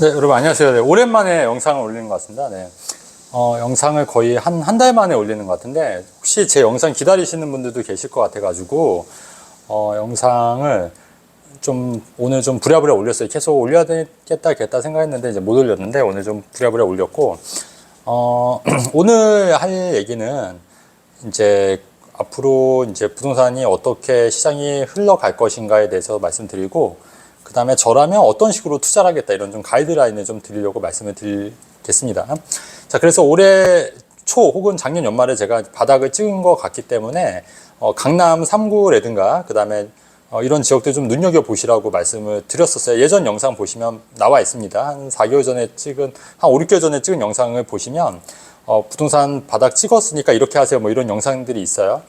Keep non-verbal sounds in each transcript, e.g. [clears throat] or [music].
네, 여러분 안녕하세요. 네, 오랜만에 영상을 올리는 것 같습니다. 네. 어, 영상을 거의 한, 한 달 만에 올리는 것 같은데, 혹시 제 영상 기다리시는 분들도 계실 것 같아가지고, 어, 영상을 좀, 오늘 좀 부랴부랴 올렸어요. 계속 올려야 되겠다, 겠다 생각했는데, 이제 못 올렸는데, 오늘 좀 부랴부랴 올렸고, 어, [clears throat] 오늘 할 얘기는, 이제, 앞으로 이제 부동산이 어떻게 시장이 흘러갈 것인가에 대해서 말씀드리고, 그 다음에 저라면 어떤 식으로 투자를 하겠다 이런 좀 가이드라인을 좀 드리려고 말씀을 드리겠습니다. 자, 그래서 올해 초 혹은 작년 연말에 제가 바닥을 찍은 것 같기 때문에 어, 강남 3구라든가 그 다음에 어, 이런 지역들 좀 눈여겨 보시라고 말씀을 드렸었어요. 예전 영상 보시면 나와 있습니다. 한 4개월 전에 찍은 한 5, 6개월 전에 찍은 영상을 보시면 어, 부동산 바닥 찍었으니까 이렇게 하세요. 뭐 이런 영상들이 있어요.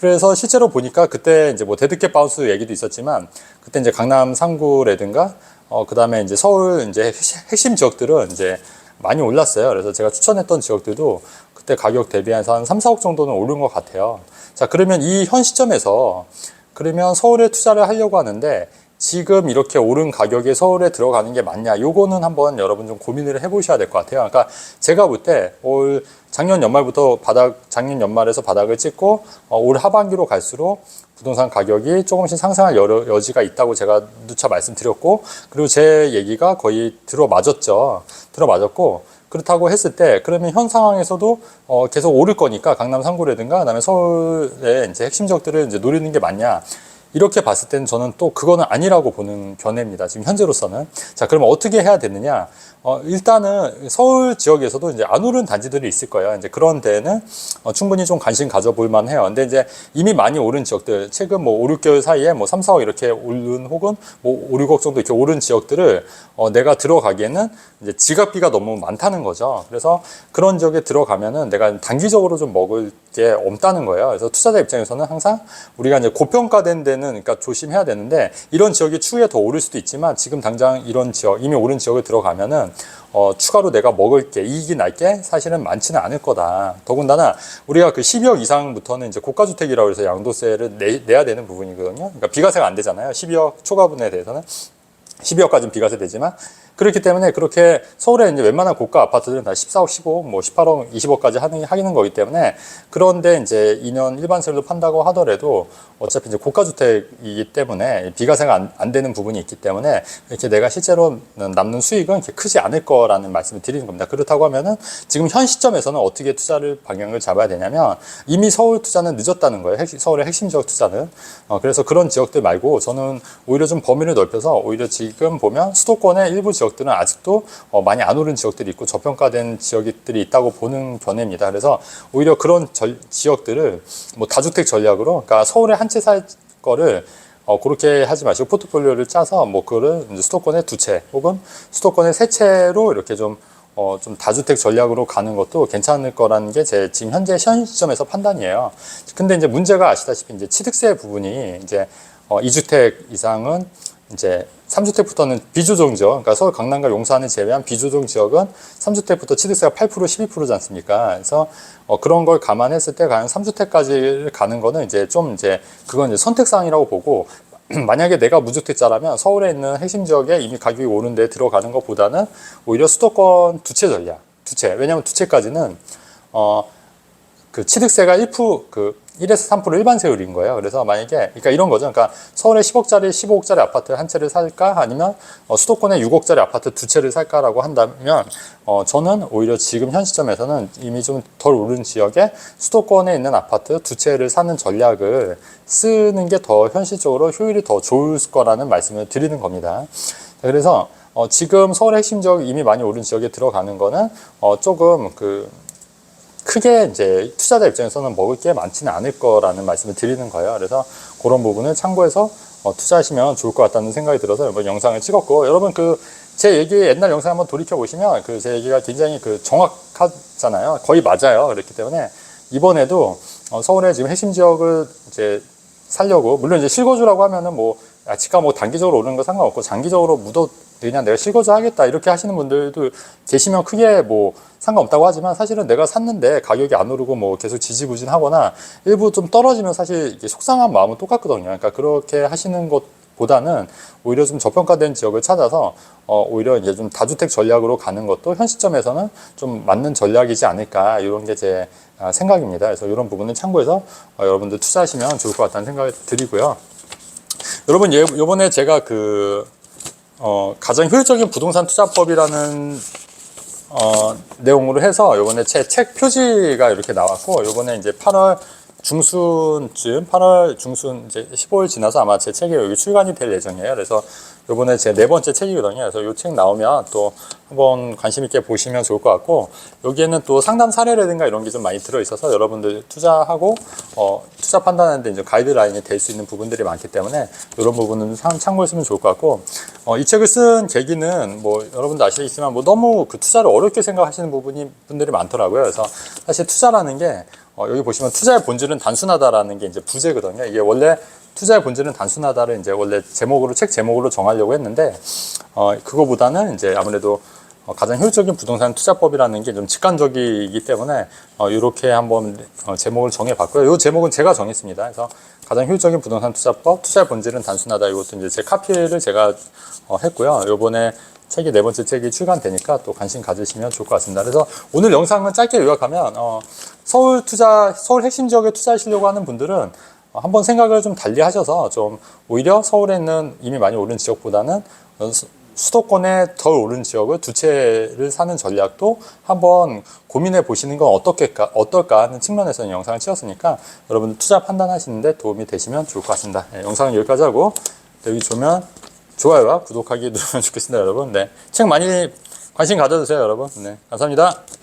그래서 실제로 보니까 그때 이제 뭐 데드캣 바운스 얘기도 있었지만 그때 이제 강남 3구라든가 어 그다음에 이제 서울 이제 핵심- 지역들은 이제 많이 올랐어요. 그래서 제가 추천했던 지역들도 그때 가격 대비해서 한 3, 4억 정도는 오른 것 같아요. 자, 그러면 이 현 시점에서 그러면 서울에 투자를 하려고 하는데 지금 이렇게 오른 가격에 서울에 들어가는 게 맞냐? 요거는 한번 여러분 좀 고민을 해보셔야 될 것 같아요. 그러니까 제가 볼 때 올 작년 연말부터 바닥, 작년 연말에서 바닥을 찍고 어, 올 하반기로 갈수록 부동산 가격이 조금씩 상승할 여러, 여지가 있다고 제가 누차 말씀드렸고 그리고 제 얘기가 거의 들어맞았죠. 들어맞았고 그렇다고 했을 때 그러면 현 상황에서도 어, 계속 오를 거니까 강남 3구라든가 그다음에 서울의 이제 핵심 지역들을 이제 노리는 게 맞냐? 이렇게 봤을 때는 저는 또 그거는 아니라고 보는 견해입니다. 지금 현재로서는. 자, 그러면 어떻게 해야 되느냐? 어, 일단은 서울 지역에서도 이제 안 오른 단지들이 있을 거예요. 이제 그런 데는 어, 충분히 좀 관심 가져볼 만해요. 근데 이제 이미 많이 오른 지역들, 최근 뭐 5, 6개월 사이에 뭐 3, 4억 이렇게 오른 혹은 뭐 5, 6억 정도 이렇게 오른 지역들을 어, 내가 들어가기에는 이제 지각비가 너무 많다는 거죠. 그래서 그런 지역에 들어가면은 내가 단기적으로 좀 먹을 게 없다는 거예요. 그래서 투자자 입장에서는 항상 우리가 이제 고평가된 데는 그러니까 조심해야 되는데 이런 지역이 추후에 더 오를 수도 있지만 지금 당장 이런 지역 이미 오른 지역에 들어가면은 어, 추가로 내가 먹을 게 이익이 날 게 사실은 많지는 않을 거다. 더군다나 우리가 그 12억 이상부터는 이제 고가 주택이라고 해서 양도세를 내, 내야 되는 부분이거든요. 그러니까 비과세가 안 되잖아요. 12억 초과분에 대해서는 12억까지는 비과세 되지만 그렇기 때문에 그렇게 서울에 이제 웬만한 고가 아파트들은 다 14억, 15억, 뭐 18억, 20억까지 하는, 하는 거기 때문에 그런데 이제 2년 일반세로 판다고 하더라도 어차피 이제 고가 주택이기 때문에 비과세가 안, 안 되는 부분이 있기 때문에 이렇게 내가 실제로 남는 수익은 이렇게 크지 않을 거라는 말씀을 드리는 겁니다. 그렇다고 하면은 지금 현 시점에서는 어떻게 투자를 방향을 잡아야 되냐면 이미 서울 투자는 늦었다는 거예요. 핵심- 서울의 핵심 지역 투자는. 어, 그래서 그런 지역들 말고 저는 오히려 좀 범위를 넓혀서 오히려 지금 보면 수도권의 일부 지역 들은 아직도 어, 많이 안 오른 지역들이 있고 저평가된 지역들이 있다고 보는 견해입니다. 그래서 오히려 그런 절- 지역들을 뭐 다주택 전략으로 그러니까 서울에 한 채 살 거를 어, 그렇게 하지 마시고 포트폴리오를 짜서 뭐 그거를 이제 수도권의 두채 혹은 수도권의 세 채로 이렇게 좀 어, 좀 다주택 전략으로 가는 것도 괜찮을 거라는 게 제 지금 현재 현 시점에서 판단이에요. 근데 이제 문제가 아시다시피 이제 취득세 부분이 이제 어, 2주택 이상은 이제 3주택부터는 비조정 지역, 그러니까 서울 강남과 용산을 제외한 비조정 지역은 3주택부터 취득세가 8% 12%지 않습니까? 그래서 어, 그런 걸 감안했을 때 과연 3주택까지 가는 거는 이제 좀 이제 그건 이제 선택사항이라고 보고 [clears throat] 만약에 내가 무주택자라면 서울에 있는 핵심 지역에 이미 가격이 오른 데 들어가는 것보다는 오히려 수도권 두채 전략, 두 채. 왜냐하면 두 채까지는 어, 그 취득세가 1%, 그 1에서 3% 일반 세율인 거예요. 그래서 만약에, 그러니까 이런 거죠. 그러니까 서울에 10억짜리, 15억짜리 아파트 한 채를 살까? 아니면 어, 수도권에 6억짜리 아파트 두 채를 살까라고 한다면, 어, 저는 오히려 지금 현 시점에서는 이미 좀 덜 오른 지역에 수도권에 있는 아파트 두 채를 사는 전략을 쓰는 게 더 현실적으로 효율이 더 좋을 거라는 말씀을 드리는 겁니다. 자, 그래서 어, 지금 서울의 핵심 지역 이미 많이 오른 지역에 들어가는 거는 어, 조금 그 크게 이제 투자자 입장에서는 먹을 게 많지는 않을 거라는 말씀을 드리는 거예요. 그래서 그런 부분을 참고해서 어, 투자하시면 좋을 것 같다는 생각이 들어서 이번 영상을 찍었고 여러분 그 제 얘기 옛날 영상 한번 돌이켜 보시면 그 제 얘기가 굉장히 그 정확하잖아요. 거의 맞아요. 그렇기 때문에 이번에도 어, 서울의 지금 핵심 지역을 이제 살려고 물론 이제 실거주라고 하면은 뭐 아치가 뭐 단기적으로 오르는 거 상관없고 장기적으로 묻어 그냥 내가 실거주 하겠다 이렇게 하시는 분들도 계시면 크게 뭐 상관없다고 하지만 사실은 내가 샀는데 가격이 안 오르고 뭐 계속 지지부진하거나 일부 좀 떨어지면 사실 이게 속상한 마음은 똑같거든요. 그러니까 그렇게 하시는 것 보다는 오히려 좀 저평가된 지역을 찾아서 어, 오히려 이제 좀 다주택 전략으로 가는 것도 현 시점에서는 좀 맞는 전략이지 않을까 이런 게제 아, 생각입니다. 그래서 이런 부분은 참고해서 어, 여러분들 투자하시면 좋을 것 같다는 생각을 드리고요. 여러분 예, 요번에 제가 그 어, 가장 효율적인 부동산 투자법이라는 어, 내용으로 해서 요번에 제 책 표지가 이렇게 나왔고 요번에 이제 8월 중순쯤 8월 중순 이제 15일 지나서 아마 제 책이 여기 출간이 될 예정이에요. 그래서 요번에 제 네 번째 책이거든요. 그래서 요책 나오면 또 한번 관심 있게 보시면 좋을 것 같고 여기에는 또 상담 사례라든가 이런 게 좀 많이 들어 있어서 여러분들 투자하고 어, 투자 판단하는데 이제 가이드라인이 될 수 있는 부분들이 많기 때문에 이런 부분은 참 참고했으면 좋을 것 같고 어, 이 책을 쓴 계기는 뭐 여러분도 아시겠지만 뭐 너무 그 투자를 어렵게 생각하시는 부분이 분들이 많더라고요. 그래서 사실 투자라는 게 어, 여기 보시면 투자의 본질은 단순하다라는 게 이제 부제거든요. 이게 원래 투자의 본질은 단순하다를 이제 원래 제목으로 책 제목으로 정하려고 했는데 어, 그거보다는 이제 아무래도 어, 가장 효율적인 부동산 투자법이라는 게 좀 직관적이기 때문에 어, 이렇게 한번 어, 제목을 정해봤고요. 이 제목은 제가 정했습니다. 그래서 가장 효율적인 부동산 투자법, 투자의 본질은 단순하다. 이것도 이제 제 카피를 제가 어, 했고요. 요번에 책이 네 번째 책이 출간되니까 또 관심 가지시면 좋을 것 같습니다. 그래서 오늘 영상은 짧게 요약하면 어, 서울 투자, 서울 핵심 지역에 투자하시려고 하는 분들은 어, 한번 생각을 좀 달리 하셔서 좀 오히려 서울에 있는 이미 많이 오른 지역보다는 어, 수- 수도권에 덜 오른 지역을 두 채를 사는 전략도 한번 고민해 보시는 건 어떻겠까, 어떨까 하는 측면에서 영상을 찍었으니까 여러분 투자 판단하시는데 도움이 되시면 좋을 것 같습니다. 네, 영상은 여기까지 하고 여기 좋으면 좋아요와 구독하기 누르면 좋겠습니다, 여러분. 네. 책 많이 관심 가져주세요, 여러분. 네. 감사합니다.